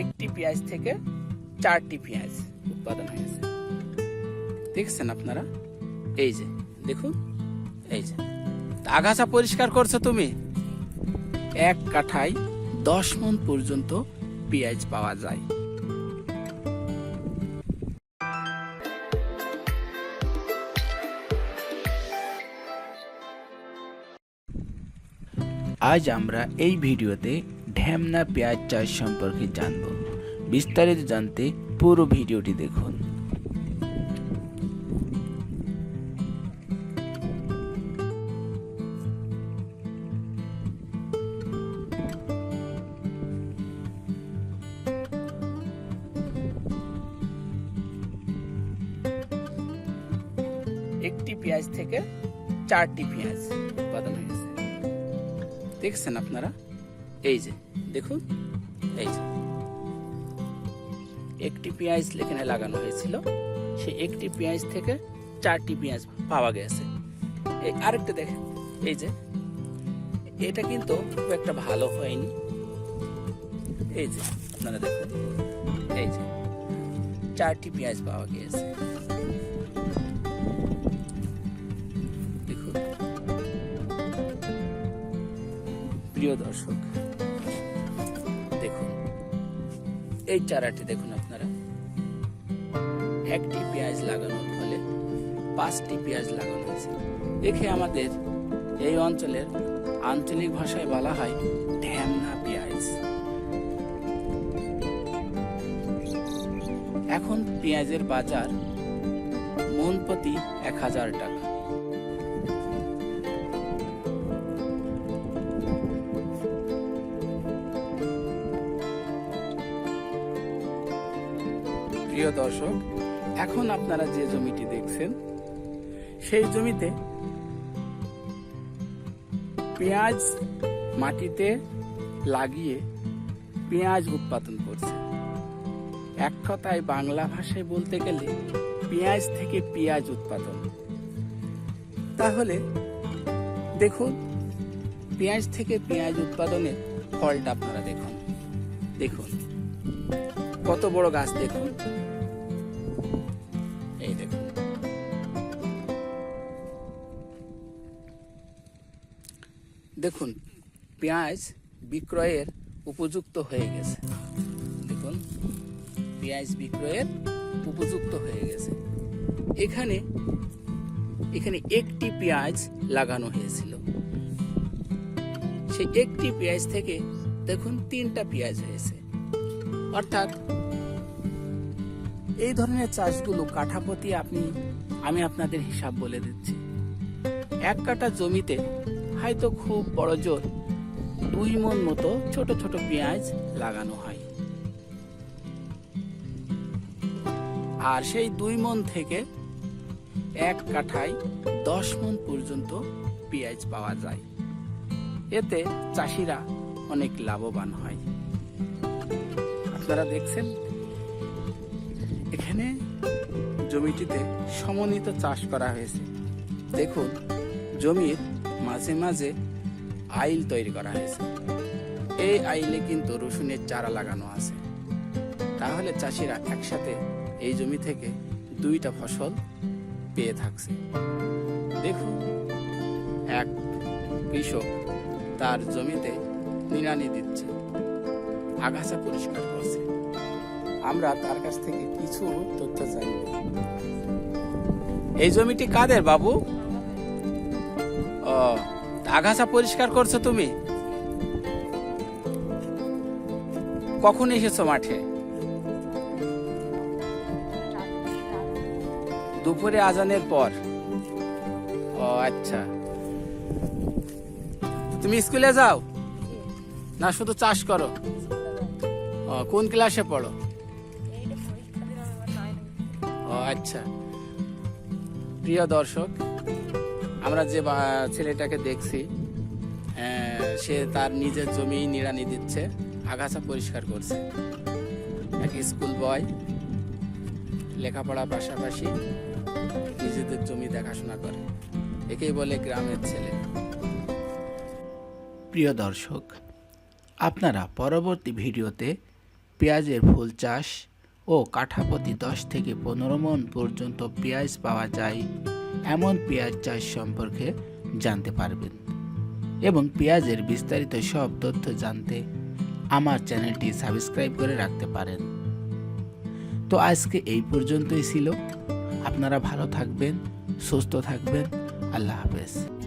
একটি পেঁয়াজ থেকে চারটি পেঁয়াজ উৎপাদন হয়েছে দেখছেন আপনারা? এই যে, দেখুন, এই যে। আগাছা পরিষ্কার করছ তুমি? এক কাঠায় দশ মন পর্যন্ত পেঁয়াজ পাওয়া যায়। আজ আমরা এই ভিডিওতে ঢ্যামনা পেঁয়াজ চাষ সম্পর্কে জানব। বিস্তারিত জানতে পুরো ভিডিওটি দেখুন। একটি পেঁয়াজ থেকে চারটি পেঁয়াজ উৎপাদন হয়েছে। দেখছেন আপনারা? এই যে, দেখুন, এই যে। একটি পেঁয়াজ এখানে লাগানো হয়েছিল, সেই একটি পেঁয়াজ থেকে চারটি পেঁয়াজ পাওয়া গেছে। এই আরেকটা দেখেন, এই যে, এটা কিন্তু খুব একটা ভালো হয়নি। এই যে, আপনারা দেখুন, এই যে, চারটি পেঁয়াজ পাওয়া গিয়েছে দেখুন। প্রিয় দর্শক এই চারাটি দেখুন আপনারা। একটি পেঁয়াজ লাগানোর ফলে পাঁচটি পেঁয়াজ লাগানো হয়েছে। দেখে আমাদের এই অঞ্চলের আঞ্চলিক ভাষায় বলা হয় ঢ্যামনা পেঁয়াজ। এখন পেঁয়াজের বাজার মন প্রতি এক হাজার টাকা। প্রিয় দর্শক, এখন আপনারা যে জমিটি দেখছেন, সেই জমিতে পেঁয়াজ মাটিতে লাগিয়ে পেঁয়াজ উৎপাদন করছে। এক কথায় বাংলা ভাষায় বলতে গেলে পেঁয়াজ থেকে পেঁয়াজ উৎপাদন। তাহলে দেখুন, পেঁয়াজ থেকে পেঁয়াজ উৎপাদনের ফলটা আপনারা দেখুন। দেখুন, কত বড় গাছ দেখুন। এই দেখুন। দেখুন, পেঁয়াজ বিক্রয়ের উপযুক্ত হয়ে গেছে। দেখুন, পেঁয়াজ বিক্রয়ের উপযুক্ত হয়ে গেছে। এখানে এখানে একটি পেঁয়াজ লাগানো হয়েছিল। সেই একটি পেঁয়াজ থেকে, দেখুন, তিনটা পেঁয়াজ হয়েছে। অর্থাৎ এই ধরনের চাষগুলো কাঠাপতি আপনি, আমি আপনাদের হিসাব বলে দিচ্ছি। এক কাঠা জমিতে হয়তো খুব বড় জোর দুই মন মতো ছোট ছোট পেঁয়াজ লাগানো হয়। আর সেই দুই মন থেকে এক কাঠায় দশ মন পর্যন্ত পেঁয়াজ পাওয়া যায়। এতে চাষিরা অনেক লাভবান হয়। আপনারা দেখছেন? এখানে জমিটিতে সমন্বিত চাষ করা হয়েছে। দেখুন, জমির মাঝে মাঝে আইল তৈরি করা হয়েছে। এই আইলে কিন্তু রসুনের চারা লাগানো আছে। তাহলে চাষিরা একসাথে এই জমি থেকে দুইটা ফসল পেয়ে থাকছে। দেখুন, এক কৃষক তার জমিতে নিড়ানি দিচ্ছে, আগাছা পরিষ্কার করছে। আমরা তার কাছ থেকে কিছু তথ্য চাই এই জমিটি কাদের, বাবু? ও, আগাছা পরিষ্কার করছ তুমি? কখন এসেছ মাঠে? দুপুরে আজানের পর। ও আচ্ছা। তুমি স্কুলে যাও? না, শুধু চাষ করো? কোন ক্লাসে পড়ো? আচ্ছা। প্রিয় দর্শক, আমরা যে ছেলেটাকে দেখছি সে তার নিজের জমি নিড়ানি দিচ্ছে, আগাছা পরিষ্কার করছে। এক স্কুল বয়, লেখাপড়ার পাশাপাশি নিজেদের জমি দেখাশোনা করে। একেই বলে গ্রামের ছেলে। প্রিয় দর্শক, আপনারা পরবর্তী ভিডিওতে পেঁয়াজের ফুল চাষ ও কাঠাপতি দশ থেকে পনেরো মন পর্যন্ত পেঁয়াজ পাওয়া যায়। এমন পেঁয়াজ চাষ সম্পর্কে জানতে পারবেন। এবং পেঁয়াজের বিস্তারিত সব তথ্য জানতে আমার চ্যানেলটি সাবস্ক্রাইব করে রাখতে পারেন। তো আজকে এই পর্যন্তই ছিল। আপনারা ভালো থাকবেন, সুস্থ থাকবেন। আল্লাহ হাফেজ।